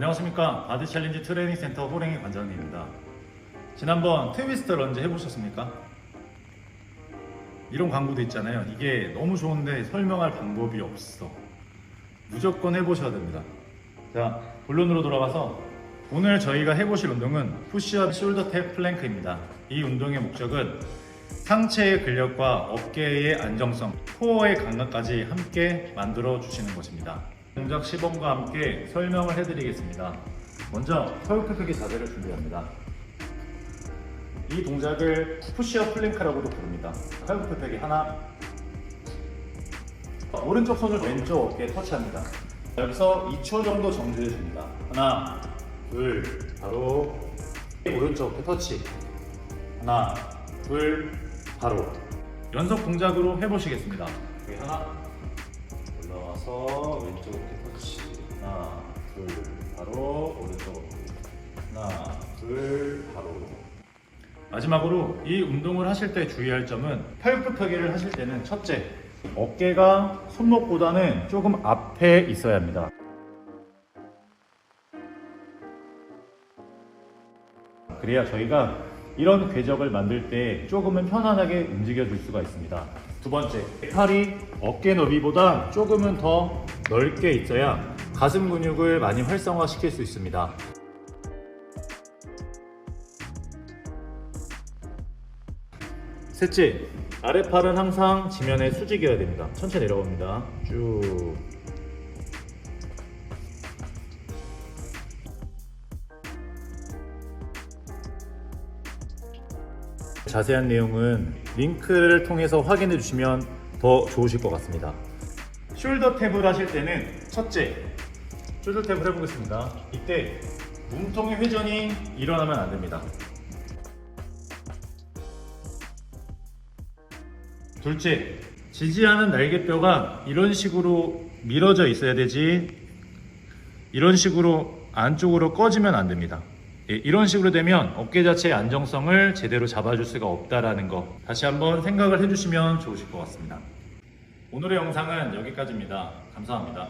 안녕하십니까 바디 챌린지 트레이닝 센터 호랭이 관장님입니다. 지난번 트위스트 런지 해보셨습니까? 이런 광고도 있잖아요. 이게 너무 좋은데 설명할 방법이 없어. 무조건 해보셔야 됩니다. 자 본론으로 돌아가서 오늘 저희가 해보실 운동은 푸시업 숄더 탭 플랭크입니다. 이 운동의 목적은 상체의 근력과 어깨의 안정성, 코어의 감각까지 함께 만들어 주시는 것입니다. 동작 시범과 함께 설명을 해드리겠습니다. 먼저 서울크크기 자세를 준비합니다. 이 동작을 푸시업 플랭크라고도 부릅니다. 서울크크기 하나, 오른쪽 손을 왼쪽 어깨에 터치합니다. 여기서 2초 정도 정지해 줍니다. 하나, 둘, 바로 오른쪽 어깨 터치. 하나, 둘, 바로 연속 동작으로 해보시겠습니다. 하나, 올라와서 왼쪽 어깨 터치. 하나, 둘, 바로 오른쪽. 하나, 둘, 바로. 마지막으로 이 운동을 하실 때 주의할 점은 팔굽혀펴기를 하실 때는 첫째, 어깨가 손목보다는 조금 앞에 있어야 합니다. 그래야 저희가 이런 궤적을 만들 때 조금은 편안하게 움직여 줄 수가 있습니다. 두 번째, 팔이 어깨 너비보다 조금은 더 넓게 있어야 가슴 근육을 많이 활성화 시킬 수 있습니다. 셋째, 아랫팔은 항상 지면에 수직이어야 됩니다. 천천히 내려갑니다. 쭉. 자세한 내용은 링크를 통해서 확인해 주시면 더 좋으실 것 같습니다. 숄더 탭을 하실 때는 첫째, 숄더 탭을 해보겠습니다. 이때 몸통의 회전이 일어나면 안 됩니다. 둘째, 지지하는 날개뼈가 이런 식으로 밀어져 있어야 되지 이런 식으로 안쪽으로 꺼지면 안 됩니다. 예, 이런 식으로 되면 어깨 자체의 안정성을 제대로 잡아줄 수가 없다라는 거 다시 한번 생각을 해주시면 좋으실 것 같습니다. 오늘의 영상은 여기까지입니다. 감사합니다.